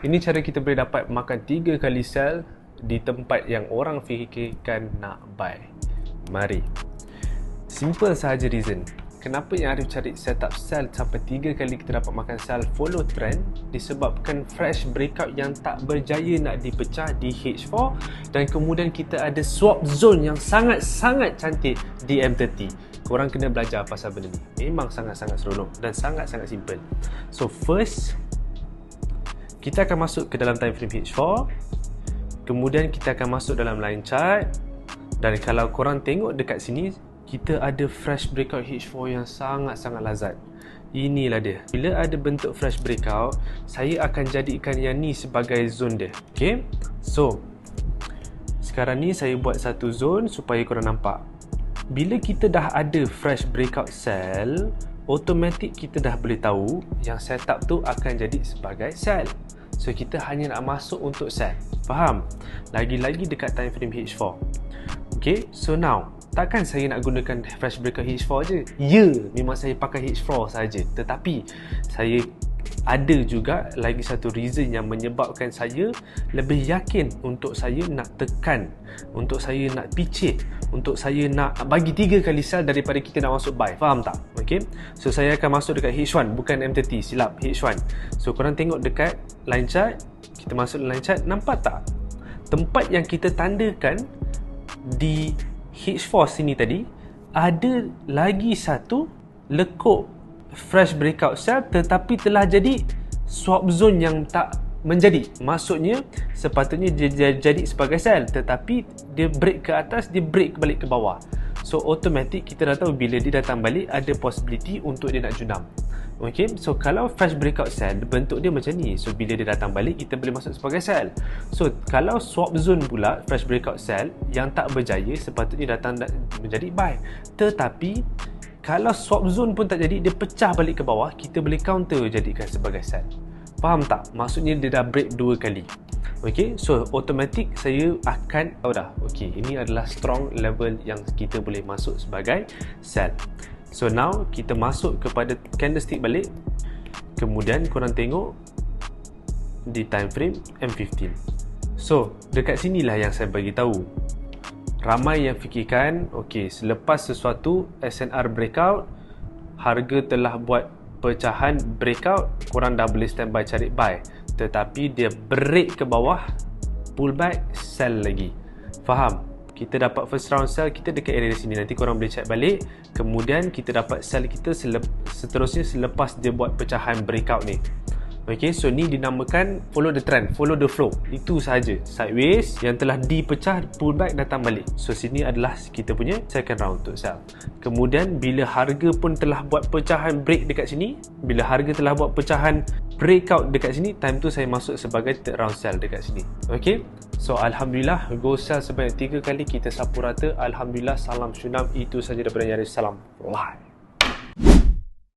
Ini cara kita boleh dapat makan 3 kali sell di tempat yang orang fikirkan nak buy. Mari. Simple sahaja reason. Kenapa yang Arif cari setup sell sampai 3 kali kita dapat makan sell follow trend disebabkan fresh breakout yang tak berjaya nak dipecah di H4 dan kemudian kita ada swap zone yang sangat-sangat cantik di M30 korang kena belajar pasal benda ni memang sangat-sangat seronok dan sangat-sangat simple so first kita akan masuk ke dalam time frame H4 kemudian kita akan masuk dalam line chart dan kalau korang tengok dekat sini kita ada fresh breakout H4 yang sangat-sangat lazat. Inilah dia. Bila ada bentuk fresh breakout, saya akan jadikan yang ni sebagai zone dia. Okay? So, sekarang ni saya buat satu zone supaya korang nampak. Bila kita dah ada fresh breakout cell, automatic kita dah boleh tahu yang setup tu akan jadi sebagai sell. So, kita hanya nak masuk untuk sell. Faham? Lagi-lagi dekat time frame H4. Okay, so now takkan saya nak gunakan fresh breaker H4 je ya memang saya pakai H4 saja tetapi saya ada juga lagi satu reason yang menyebabkan saya lebih yakin untuk saya nak tekan untuk saya nak picit untuk saya nak bagi tiga kali sell daripada kita nak masuk buy faham tak ok so saya akan masuk dekat H1 bukan M30 silap H1 so korang tengok dekat line chart. Kita masuk line chart. Nampak tak? Tempat yang kita tandakan di H4 sini tadi ada lagi satu lekuk fresh breakout cell tetapi telah jadi swap zone yang tak menjadi. Maksudnya sepatutnya dia jadi sebagai sell tetapi dia break ke atas dia break balik ke bawah so automatic kita dah tahu bila dia datang balik ada possibility untuk dia nak junam Okay, so kalau fresh breakout cell bentuk dia macam ni. So bila dia datang balik kita boleh masuk sebagai sell. So kalau swap zone pula fresh breakout cell yang tak berjaya sepatutnya datang menjadi buy. Tetapi kalau swap zone pun tak jadi dia pecah balik ke bawah, kita boleh counter jadikan sebagai sell. Faham tak? Maksudnya dia dah break dua kali. Okay, so automatic saya akan oh dah. Okay, ini adalah strong level yang kita boleh masuk sebagai sell. So now kita masuk kepada candlestick balik Kemudian korang tengok Di time frame M15 So dekat sinilah yang saya bagi tahu Ramai yang fikirkan Okay selepas sesuatu SNR breakout Harga telah buat pecahan breakout Korang dah boleh standby cari buy. Tetapi dia break ke bawah Pullback sell lagi. Faham? kita dapat first round sell kita dekat area sini. Nanti korang boleh check balik. Kemudian kita dapat sell kita selep, seterusnya selepas dia buat pecahan breakout ni Okay, so ni dinamakan follow the trend, follow the flow. Itu sahaja. Sideways yang telah dipecah, pullback datang balik. So sini adalah kita punya second round untuk sell. Kemudian bila harga pun telah buat pecahan break dekat sini, bila harga telah buat pecahan breakout dekat sini, time tu saya masuk sebagai third round sell dekat sini. Okay, so Alhamdulillah go sell sebanyak 3 kali kita sapu rata. Alhamdulillah salam syunam. Itu sahaja daripada Nyaris. Salam live.